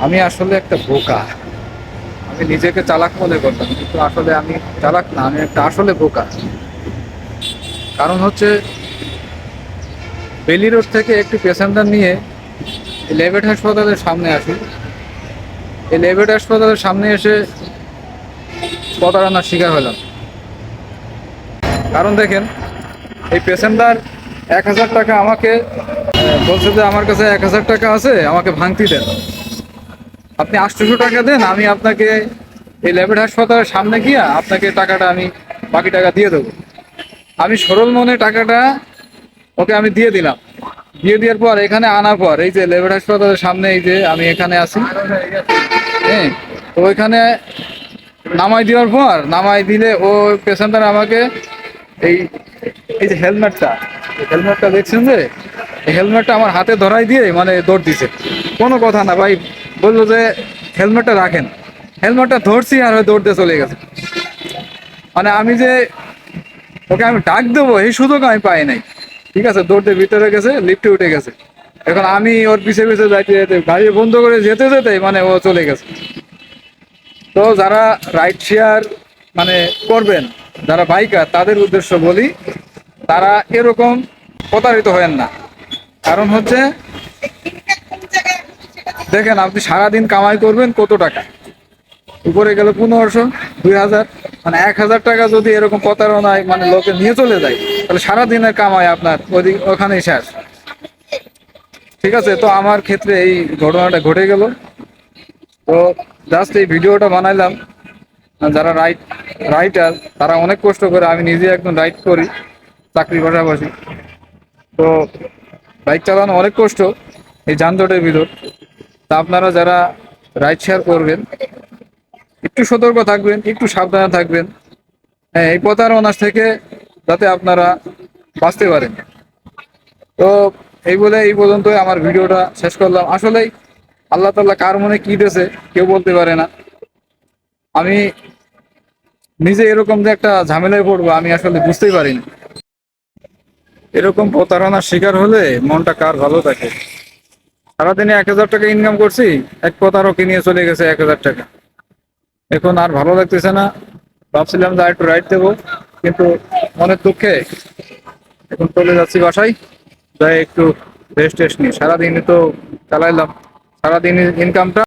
আমি আসলে একটা বোকা। আমি নিজেকে চালাক মনে করতাম, কিন্তু আসলে আমি চালাক না, আমি একটা আসলে বোকা। কারণ হচ্ছে, বেলি রোড থেকে একটি প্যাসেঞ্জার নিয়ে লেবেট হাসপাতালের সামনে আসি। এই লেবেট হাসপাতালের সামনে এসে প্রতারণার শিকার হলাম। কারণ দেখেন, এই পেশেন্টার এক হাজার টাকা আমাকে বলছে যে, আমার কাছে এক হাজার টাকা আছে, আমাকে ভাঙতি দেন। আপনি আটশোশো টাকা দেন, আমি আপনাকে এই ল্যাবেট হাসপাতালের সামনে গিয়ে আপনাকে টাকাটা আমি, বাকি টাকা দিয়ে দেবো। আমি সরল মনে টাকাটা ওকে আমি দিয়ে দিলাম। দিয়ে দেওয়ার পর, এখানে আনার পর, এই যে লেবেট হাসপাতালের সামনে এই যে আমি এখানে আছি। হ্যাঁ তো ওইখানে নামাই দেওয়ার পর, নামাই দিলে ও পেশেন্টার আমাকে এই এই যে হেলমেটটা হেলমেটটা দেখছেন যে হেলমেটটা আমার হাতে ধরাই দিয়ে মানে দৌড় দিছে। কোনো কথা না ভাই বলল যে হেলমেটটা রাখেন। হেলমেটটা ধরছি আর ওই দৌড় দিয়ে চলে গেছে। মানে আমি যে ওকে আমি ডাক দেবো, এই সুযোগ আমি পাই নাই। ঠিক আছে, দৌড় দিয়ে ভিতরে গেছে লিফটে উঠে গেছে। এখন আমি ওর পিছে পিছে যাইতে যেতে গাড়ি বন্ধ করে যেতে যেতে মানে ও চলে গেছে। তো যারা রাইড শেয়ার মানে করবেন, যারা বাইকার তাদের উদ্দেশ্য বলি, তারা এরকম প্রতারিত হয়েন না। কারণ হচ্ছে দেখেন আপনি সারাদিন কামাই করবেন কত টাকা? উপরে গেলে পনেরোশো, দুই হাজার মানে এক হাজার টাকা যদি এরকম প্রতারণায় মানে লোকে নিয়ে চলে যায়, তাহলে সারাদিনের কামাই আপনার ওদিক ওখানেই শেষ। ঠিক আছে, তো আমার ক্ষেত্রে এই ঘটনাটা ঘটে গেল। তো জাস্ট এই ভিডিওটা বানাইলাম। যারা রাইট রাইটার তারা অনেক কষ্ট করে আমি নিজে একদম রাইড করি, চাকরির পাশাপাশি। তো বাইক চালানো অনেক কষ্ট, এই যানজটের ভিতর। তা আপনারা যারা রাইড শেয়ার করবেন, একটু সতর্ক থাকবেন, একটু সাবধানে থাকবেন। হ্যাঁ এই প্রতারণার থেকে যাতে আপনারা বাঁচতে পারেন। তো এই বলে এই পর্যন্তই আমার ভিডিওটা শেষ করলাম। আসলেই আল্লাহ তাল্লাহ কার মনে কী দিয়েছে, কেউ বলতে পারে না। আমি নিজে এরকম যে একটা ঝামেলায় পড়ব, আমি আসলে বুঝতেই পারিনি। এরকম প্রতারণার শিকার হলে মনটা কার ভালো থাকে? সারাদিনে এক হাজার টাকা ইনকাম করছি, এক প্রতারক নিয়ে চলে গেছে এক হাজার টাকা। এখন আর ভালো লাগতেছে না। ভাবছিলাম যে একটু রাইড দেবো, কিন্তু মনের দুঃখে এখন চলে যাচ্ছি বাসায়, যাই একটু রেস্ট টেস্ট নিই। সারাদিনে তো চালাইলাম। সারাদিন ইনকামটা